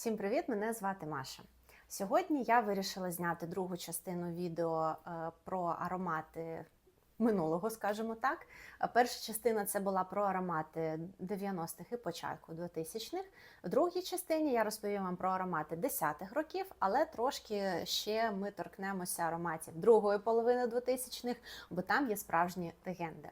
Всім привіт! Мене звати Маша. Сьогодні я вирішила зняти другу частину відео е, про аромати минулого, скажімо так. Е, Перша частина це була про аромати 90-х і початку 2000-х. В другій частині я розповім вам про аромати 10-х років, але трошки ще ми торкнемося ароматів другої половини 2000-х, бо там є справжні легенди.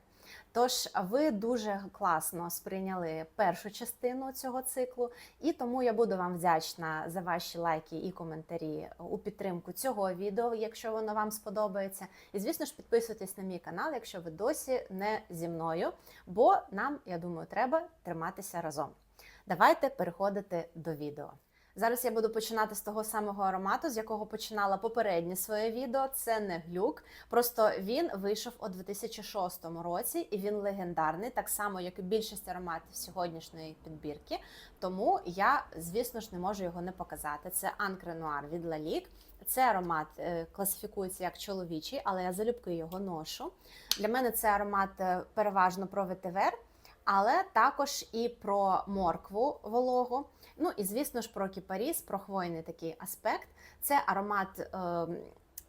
Тож ви дуже класно сприйняли першу частину цього циклу, і тому я буду вам вдячна за ваші лайки і коментарі у підтримку цього відео, якщо воно вам сподобається. І звісно ж, підписуйтесь на мій канал, якщо ви досі не зі мною, бо нам, я думаю, треба триматися разом. Давайте переходити до відео. Зараз я буду починати з того самого аромату, з якого починала попереднє своє відео. Це не глюк. Просто він вийшов у 2006 році, і він легендарний, так само як і більшість ароматів сьогоднішньої підбірки. Тому я, звісно ж, не можу його не показати. Це Анкре Нуар від Лалік. Це аромат е, класифікується як чоловічий, але я залюбки його ношу. Для мене це аромат е, переважно про ветивер, але також і про моркву вологу. Ну і звісно ж про кіпаріс, про хвойний такий аспект. Це аромат. Е,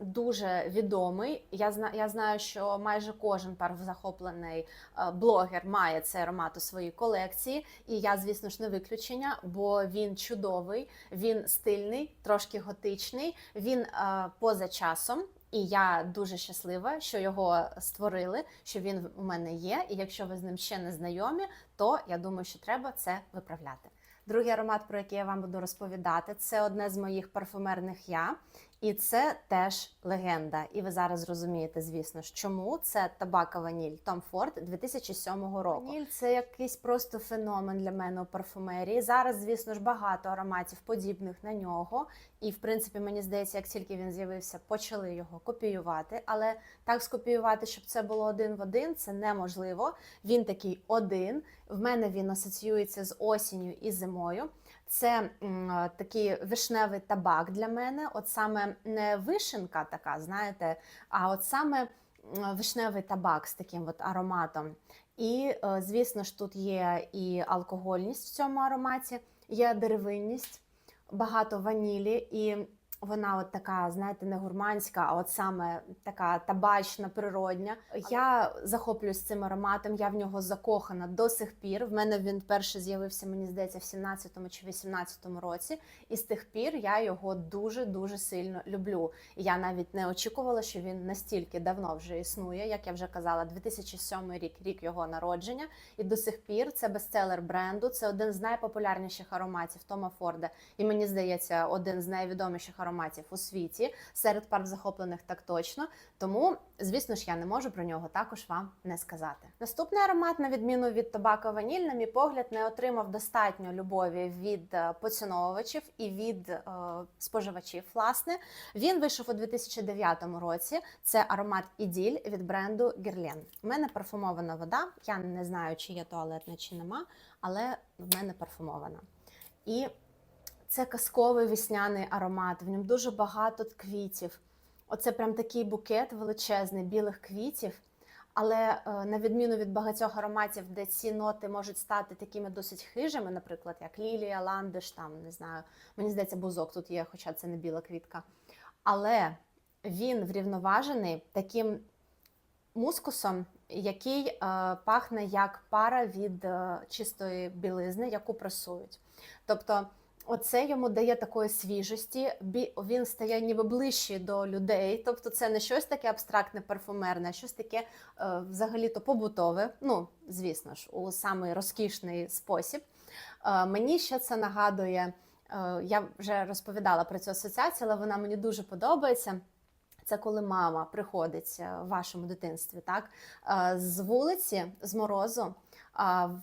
Дуже відомий. Я знаю, я знаю, що майже кожен парфзахоплений е, блогер має цей аромат у своїй колекції, і я, звісно ж, не виключення, бо він чудовий, він стильний, трошки готичний. Він е, поза часом. І я дуже щаслива, що його створили, що він у мене є. І якщо ви з ним ще не знайомі, то я думаю, що треба це виправляти. Другий аромат, про який я вам буду розповідати, це одне з моїх парфумерних я. І це теж легенда. І ви зараз зрозумієте, звісно ж, чому це табака ваніль Tom Ford 2007 року. Ваніль це якийсь просто феномен для мене у парфумерії. Зараз, звісно ж, багато ароматів подібних на нього. І, в принципі, мені здається, як тільки він з'явився, почали його копіювати. Але так скопіювати, щоб це було один в один, це неможливо. Він такий один. В мене він асоціюється з осінню і зимою. Це такий вишневий табак для мене. От саме не вишенка така, знаєте, а от саме вишневий табак з таким от ароматом. І, е, звісно ж, тут є і алкогольність в цьому ароматі, є деревинність, багато ванілі, і вона от така, знаєте, не гурманська, а от саме така табачна, природня. Я захоплююсь цим ароматом, я в нього закохана до сих пір. В мене він перше з'явився, мені здається, в 17-му чи 18-му році. І з тих пір я його дуже дуже сильно люблю. Я навіть не очікувала, що він настільки давно вже існує, як я вже казала, 2007 рік, рік його народження. І до сих пір це бестселер бренду. Це один з найпопулярніших ароматів Тома Форда. І мені здається, один з найвідоміших ароматів у світі серед парк захоплених так точно. Тому, звісно ж, я не можу про нього також вам не сказати. Наступний аромат, на відміну від табака ваніль, на мій погляд, не отримав достатньо любові від е, поціновувачів і від е, споживачів. Власне, він вийшов у 2009 році. Це аромат Іділь від бренду Герлен. У мене парфумована вода. Я не знаю, чи є туалетна, чи нема, але в мене парфумована. І це казковий весняний аромат. В ньому дуже багато квітів. Оце прям такий букет величезний білих квітів. Але е, на відміну від багатьох ароматів, де ці ноти можуть стати такими досить хижими, наприклад, як лілія, ландиш, там не знаю, мені здається, бузок тут є, хоча це не біла квітка. Але він врівноважений таким мускусом, який е, пахне як пара від е, чистої білизни, яку пресують. Тобто Оце йому дає такої свіжості, він стає ніби ближче до людей. Тобто це не щось таке абстрактне, парфумерне, а щось таке е, взагалі-то побутове. Ну, звісно ж, у самий розкішний спосіб. Е, мені ще це нагадує, е, я вже розповідала про цю асоціацію, але вона мені дуже подобається. Це коли мама приходить в вашому дитинстві, так з вулиці, з морозу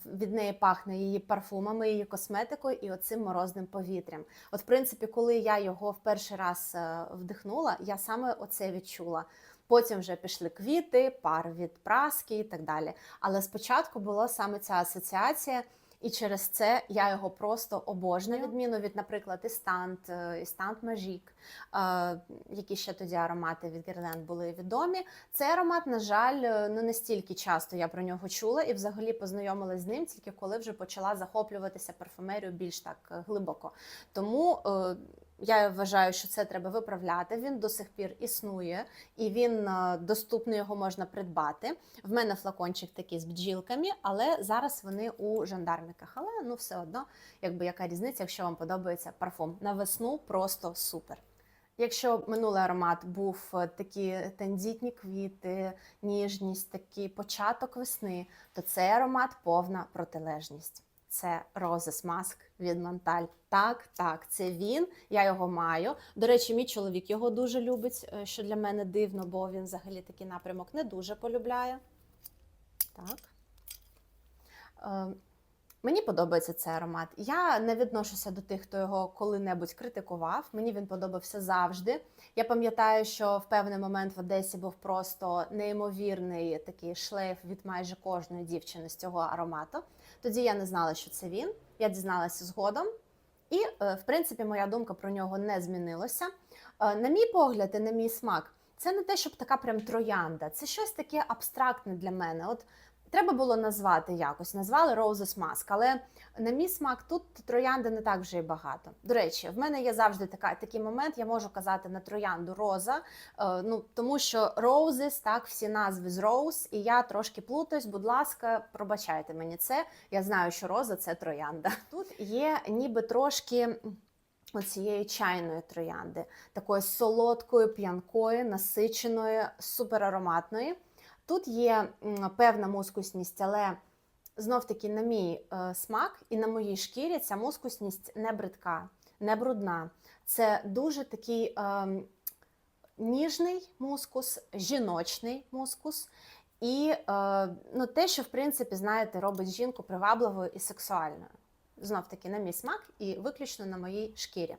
від неї пахне її парфумами, її косметикою і оцим морозним повітрям. От, в принципі, коли я його в перший раз е, вдихнула, я саме оце відчула. Потім вже пішли квіти, пар від праски і так далі. Але спочатку була саме ця асоціація. І через це я його просто обожнюю. Відміну від, наприклад, Істант, Істант Мажік, е, які ще тоді аромати від Guerlain були відомі. Цей аромат, на жаль, ну не настільки часто я про нього чула і взагалі познайомилася з ним тільки коли вже почала захоплюватися парфумерією більш так е, глибоко. Тому е, я вважаю, що це треба виправляти. Він до сих пір існує і він е, доступний, його можна придбати. В мене флакончик такий з бджілками, але зараз вони у жандарміках. Але ну все одно, якби яка різниця, якщо вам подобається парфум. На весну просто супер. Якщо минулий аромат був е, такі тендітні квіти, ніжність, такий початок весни, то цей аромат повна протилежність. Це Roses Mask від Монталь. Так, так, це він. Я його маю. До речі, мій чоловік його дуже любить, е, що для мене дивно, бо він взагалі такий напрямок не дуже полюбляє. Так. Е, Мені подобається цей аромат. Я не відношуся до тих, хто його коли-небудь критикував. Мені він подобався завжди. Я пам'ятаю, що в певний момент в Одесі був просто неймовірний такий шлейф від майже кожної дівчини з цього аромату. Тоді я не знала, що це він. Я дізналася згодом. І, е, в принципі, моя думка про нього не змінилася. Е, На мій погляд і на мій смак, це не те, щоб така прям троянда, це щось таке абстрактне для мене. От треба було назвати якось, назвали Roses Mask, але на мій смак тут троянди не так вже й багато. До речі, в мене є завжди така, такий момент, я можу казати на троянду роза, е, ну тому що Roses, так, всі назви з Rose, і я трошки плутаюсь, будь ласка, пробачайте мені це. Я знаю, що роза це троянда. Тут є ніби трошки. Оцієї чайної троянди, такої солодкої, п'янкої, насиченої, суперароматної. Тут є певна мускусність, але знов таки на мій е, смак і на моїй шкірі ця мускусність не бридка, не брудна. Це дуже такий е, ніжний мускус, жіночний мускус. І е, ну, те, що в принципі, знаєте, робить жінку привабливою і сексуальною. Знов таки на мій смак і виключно на моїй шкірі.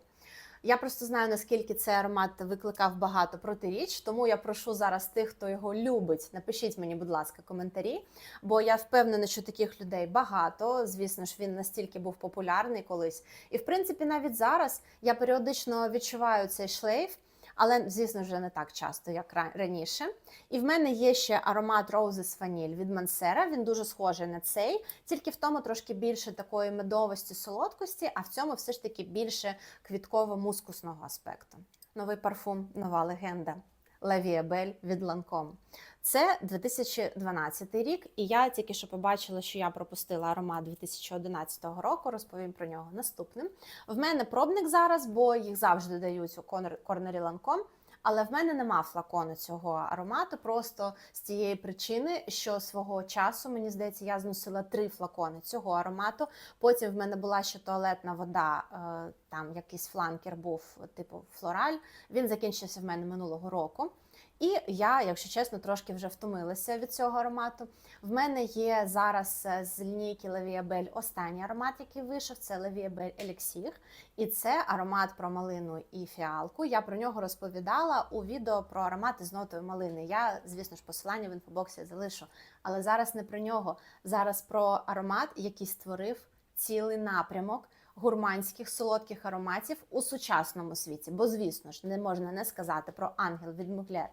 Я просто знаю, наскільки цей аромат викликав багато протиріч, тому я прошу зараз тих, хто його любить, напишіть мені, будь ласка, коментарі. Бо я впевнена, що таких людей багато. Звісно ж, він настільки був популярний колись. І в принципі, навіть зараз я періодично відчуваю цей шлейф. Але, звісно, вже не так часто, як раніше. І в мене є ще аромат Roses Vanille від Мансера. Він дуже схожий на цей, тільки в тому трошки більше такої медовості, солодкості, а в цьому все ж таки більше квітково-мускусного аспекту. Новий парфум, нова легенда. La від Ланком. Це 2012 рік, і я тільки що побачила, що я пропустила аромат 2011 року. Розповім про нього наступним. В мене пробник зараз, бо їх завжди дають у корнері Lancome. Але в мене нема флакону цього аромату, просто з тієї причини, що свого часу, мені здається, я зносила три флакони цього аромату. Потім в мене була ще туалетна вода, е, там якийсь фланкер був, типу флораль. Він закінчився в мене минулого року. І я, якщо чесно, трошки вже втомилася від цього аромату. В мене є зараз е, з лінійки Belle останній аромат, який вийшов, це Vie Belle І це аромат про малину і фіалку. Я про нього розповідала у відео про аромати з нотою малини. Я, звісно ж, посилання в інфобоксі залишу. Але зараз не про нього. Зараз про аромат, який створив цілий напрямок гурманських солодких ароматів у сучасному світі. Бо, звісно ж, не можна не сказати про ангел від Муглер.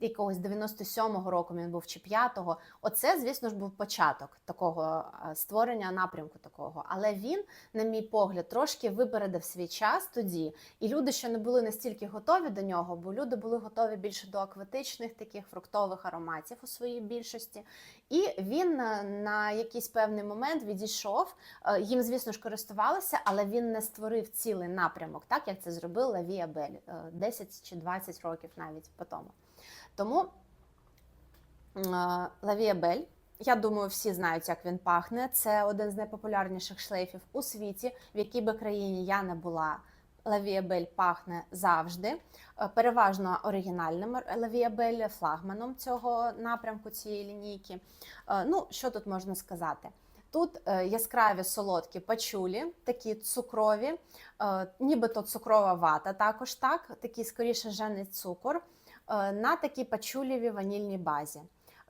Якогось 97-го року він був чи 5-го. Оце, звісно ж, був початок такого створення напрямку такого. Але він, на мій погляд, трошки випередив свій час тоді. І люди ще не були настільки готові до нього, бо люди були готові більше до акватичних таких фруктових ароматів у своїй більшості. І він на якийсь певний момент відійшов. Їм, звісно ж, користувалися, але він не створив цілий напрямок, так як це зробив Лавія Бель 10 чи 20 років навіть по тому. Тому Лавія Бель, я думаю, всі знають, як він пахне. Це один з найпопулярніших шлейфів у світі, в якій би країні я не була. Лавія Бель пахне завжди. Переважно оригінальним Лавія Бель, флагманом цього напрямку цієї лінійки. Ну, що тут можна сказати? Тут яскраві солодкі пачулі, такі цукрові, нібито цукрова вата, також так, такий скоріше жений цукор. Е, на такій пачулєвій ванільній базі.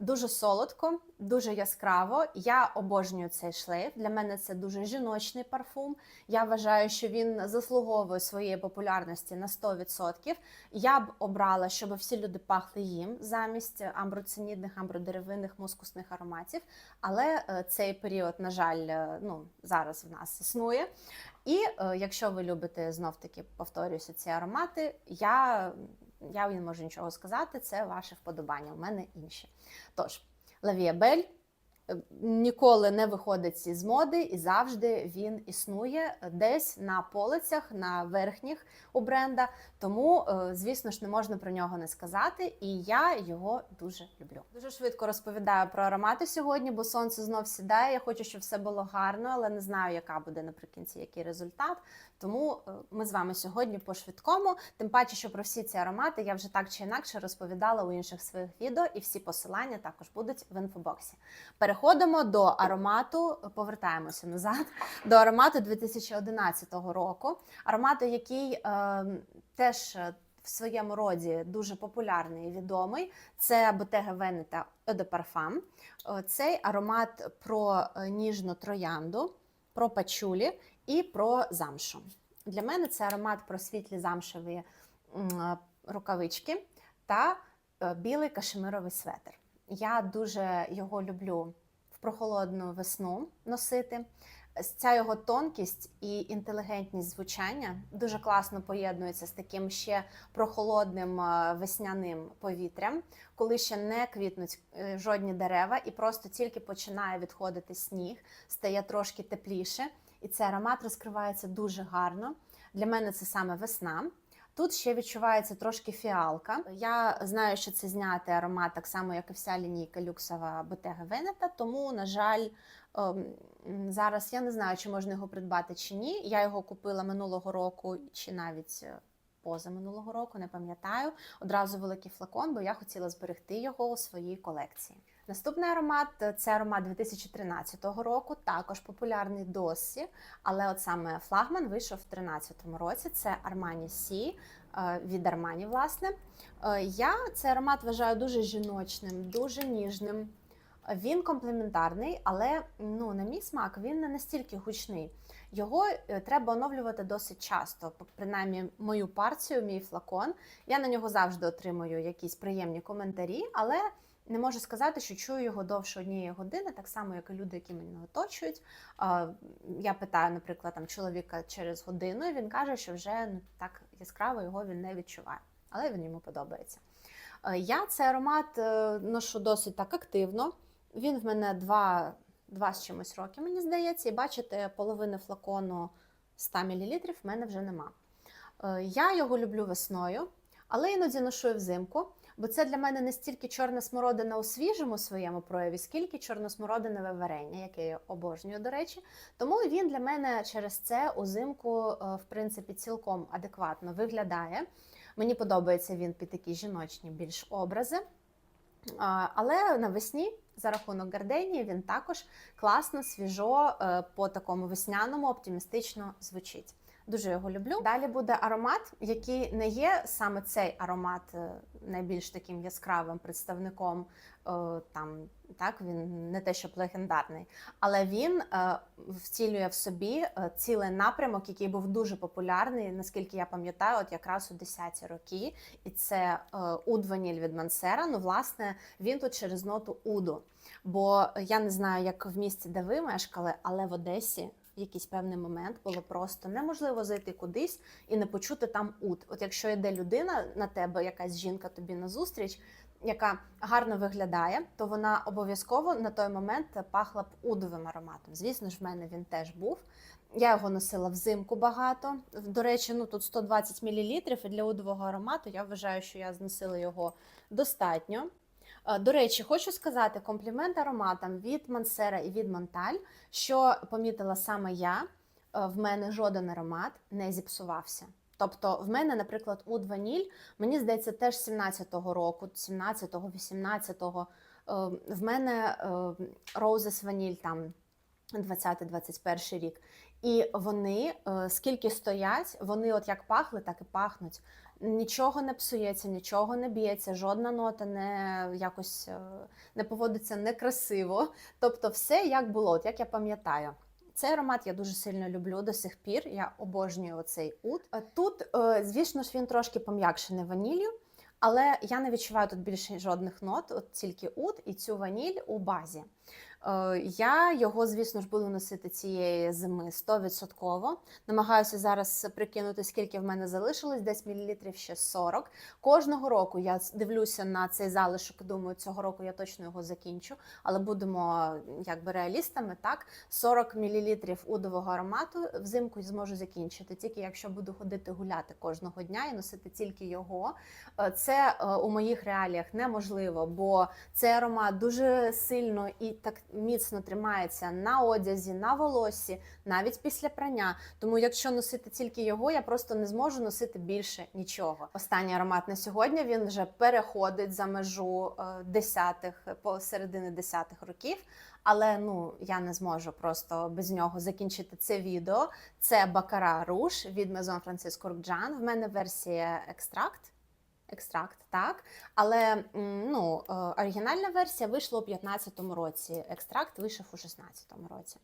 Дуже солодко, дуже яскраво. Я обожнюю цей шлейф. Для мене це дуже жіночний парфум. Я вважаю, що він заслуговує своєї популярності на 100%. Я б обрала, щоб всі люди пахли їм замість амброцинідних, амбродеревинних, мускусних ароматів. Але е, цей період, на жаль, е, ну зараз в нас існує. І якщо ви любите знов таки повторююся ці аромати, я, я не можу нічого сказати, це ваше вподобання. У мене інші. Тож, Лавіабель ніколи не виходить із моди, і завжди він існує десь на полицях, на верхніх у бренда. Тому, е, звісно ж, не можна про нього не сказати, і я його дуже люблю. Дуже швидко розповідаю про аромати сьогодні, бо сонце знов сідає. Я хочу, щоб все було гарно, але не знаю, яка буде наприкінці який результат. Тому е, ми з вами сьогодні по швидкому. Тим паче, що про всі ці аромати я вже так чи інакше розповідала у інших своїх відео, і всі посилання також будуть в інфобоксі. Переходимо до аромату, повертаємося назад до аромату 2011 року. Аромату, який е, теж в своєму роді дуже популярний і відомий. Це Bottega Veneta Eau de. Е, Цей аромат про е, ніжну троянду, про пачулі і про замшу. Для мене це аромат про світлі замшеві е, рукавички та білий кашемировий светр. Я дуже його люблю прохолодну весну носити. Ця його тонкість і інтелігентність звучання дуже класно поєднується з таким ще прохолодним е, весняним повітрям, коли ще не квітнуть е, жодні дерева, і просто тільки починає відходити сніг, стає трошки тепліше, і цей аромат розкривається дуже гарно. Для мене це саме весна. Тут ще відчувається трошки фіалка. Я знаю, що це знятий аромат, так само, як і вся лінійка люксова Veneta, тому, на жаль, ем, зараз я не знаю, чи можна його придбати чи ні. Я його купила минулого року, чи навіть е, поза минулого року, не пам'ятаю. Одразу великий флакон, бо я хотіла зберегти його у своїй колекції. Наступний аромат це аромат 2013 року, також популярний досі, але от саме флагман вийшов в 2013 році. Це Armani Sea е, від Armani, власне. Е, Я цей аромат вважаю дуже жіночним, дуже ніжним. Він комплементарний, але ну, на мій смак він не настільки гучний. Його е, треба оновлювати досить часто, принаймні мою партію, мій флакон. Я на нього завжди отримую якісь приємні коментарі, але не можу сказати, що чую його довше однієї години, так само, як і люди, які мене оточують. Я питаю, наприклад, там чоловіка через годину, і він каже, що вже ну, так яскраво його він не відчуває, але він йому подобається. Я цей аромат е, ношу досить так активно. Він в мене два, два з чимось роки, мені здається, і бачите, половини флакону 100 мл в мене вже нема. Е, Я його люблю весною, але іноді ношу взимку, бо це для мене не стільки чорна смородина у свіжому своєму прояві, скільки чорносмородинове варення, яке я обожнюю, до речі. Тому він для мене через це узимку, е, в принципі, цілком адекватно виглядає. Мені подобається він під такі жіночні більш образи. Але навесні за рахунок гарденії він також класно, свіжо, е, по такому весняному, оптимістично звучить. Дуже його люблю. Далі буде аромат, який не є саме цей аромат е, найбільш таким яскравим представником. е, Там так він не те, щоб легендарний, але він е, втілює в собі цілий напрямок, який був дуже популярний, наскільки я пам'ятаю, от якраз у 10-ті роки. І це е, уд від Мансера. Ну, власне, він тут через ноту уду. Бо я не знаю, як в місті, де ви мешкали, але в Одесі якийсь певний момент було просто неможливо зайти кудись і не почути там ут. От якщо йде людина на тебе, якась жінка тобі назустріч, яка гарно виглядає, то вона обов'язково на той момент пахла б удовим ароматом. Звісно ж, в мене він теж був. Я його носила взимку багато. До речі, ну тут 120 мл, і для удового аромату я вважаю, що я зносила його достатньо. Е, До речі, хочу сказати комплімент ароматам від Мансера і від Монталь, що помітила саме я, е, в мене жоден аромат не зіпсувався. Тобто, в мене, наприклад, уд ваніль, мені здається, теж 17-го року, 17-го, 18-го. Е, В мене Roses ваніль там 20-21 рік. І вони, скільки стоять, вони от як пахли, так і пахнуть. Нічого не псується, нічого не б'ється, жодна нота не якось е, не поводиться некрасиво. Тобто, все як було, от як я пам'ятаю. Цей аромат я дуже сильно люблю до сих пір. Я обожнюю оцей ут. Тут, е, звісно ж, він трошки пом'якшений ваніллю, але я не відчуваю тут більше жодних нот, от тільки ут і цю ваніль у базі. Е, Я його, звісно ж, буду носити цієї зими 100%. Намагаюся зараз прикинути, скільки в мене залишилось, десь мілілітрів ще 40. Кожного року я дивлюся на цей залишок. Думаю, цього року я точно його закінчу, але будемо якби реалістами. Так, 40 мл удового аромату взимку зможу закінчити, тільки якщо буду ходити гуляти кожного дня і носити тільки його. Е, Це е, у моїх реаліях неможливо, бо цей аромат дуже сильно і так міцно тримається на одязі, на волосі, навіть після прання. Тому, якщо носити тільки його, я просто не зможу носити більше нічого. Останній аромат на сьогодні він вже переходить за межу е, десятих по середини десятих років. Але ну я не зможу просто без нього закінчити це відео. Це Бакара Руш від Maison Francisco Ruggian. В мене версія екстракт. Екстракт, так. Але ну, е, оригінальна версія вийшла у 2015 році. Екстракт вийшов у 2016 році.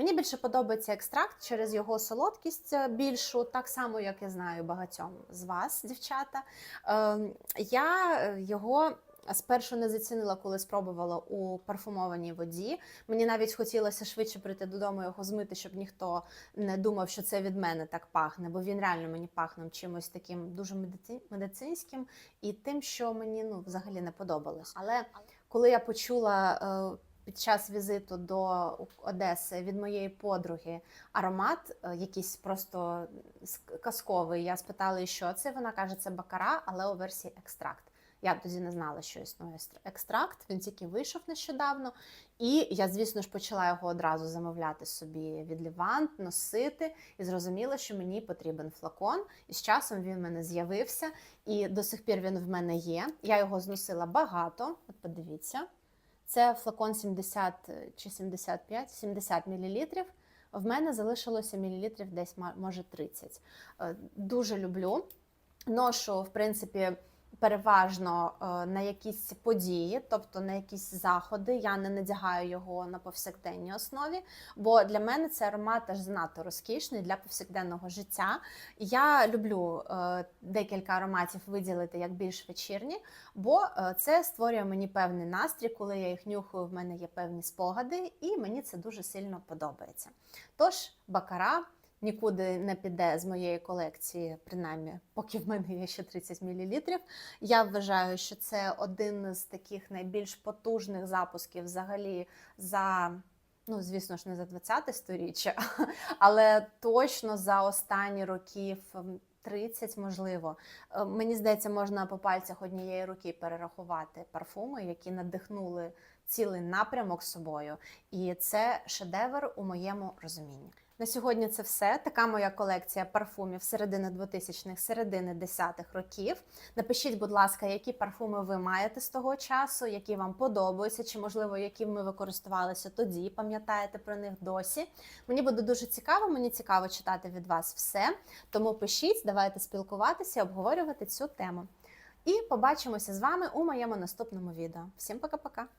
Мені більше подобається екстракт через його солодкість е, більшу, так само, як я знаю багатьом з вас, дівчата. Е, Я е, його спершу не зацінила, коли спробувала у парфумованій воді. Мені навіть хотілося швидше прийти додому його змити, щоб ніхто не думав, що це від мене так пахне, бо він реально мені пахнув чимось таким дуже медици- медицинським і тим, що мені ну взагалі не подобалось. Але коли я почула. е, Під час візиту до Одеси від моєї подруги аромат, е, якийсь просто казковий. Я спитала, що це. Вона каже, це бакара, але у версії екстракт. Я тоді не знала, що існує екстракт. Він тільки вийшов нещодавно. І я, звісно ж, почала його одразу замовляти собі від Лівант, носити, і зрозуміла, що мені потрібен флакон. І з часом він в мене з'явився, і до сих пір він в мене є. Я його зносила багато. От подивіться. Це флакон 70 чи 75, 70 мл. В мене залишилося мілілітрів десь може 30. Е, Дуже люблю. Ношу, в принципі, переважно е, на якісь події, тобто на якісь заходи. Я не надягаю його на повсякденній основі, бо для мене цей аромат аж занадто розкішний для повсякденного життя. Я люблю е, декілька ароматів виділити як більш вечірні, бо е, це створює мені певний настрій, коли я їх нюхаю, в мене є певні спогади, і мені це дуже сильно подобається. Тож, бакара нікуди не піде з моєї колекції, принаймні, поки в мене є ще 30 мл. Я вважаю, що це один з таких найбільш потужних запусків взагалі за. Ну, звісно ж, не за 20 сторіччя, але точно за останні років 30, можливо. Е, Мені здається, можна по пальцях однієї руки перерахувати парфуми, які надихнули цілий напрямок собою. І це шедевр у моєму розумінні. На сьогодні це все. Така моя колекція парфумів середини 2000-х, середини 10-х років. Напишіть, будь ласка, які парфуми ви маєте з того часу, які вам подобаються, чи можливо, які ми використовувалися тоді, пам'ятаєте про них досі. Мені буде дуже цікаво, мені цікаво читати від вас все. Тому пишіть, давайте спілкуватися, обговорювати цю тему. І побачимося з вами у моєму наступному відео. Всім пока-пока!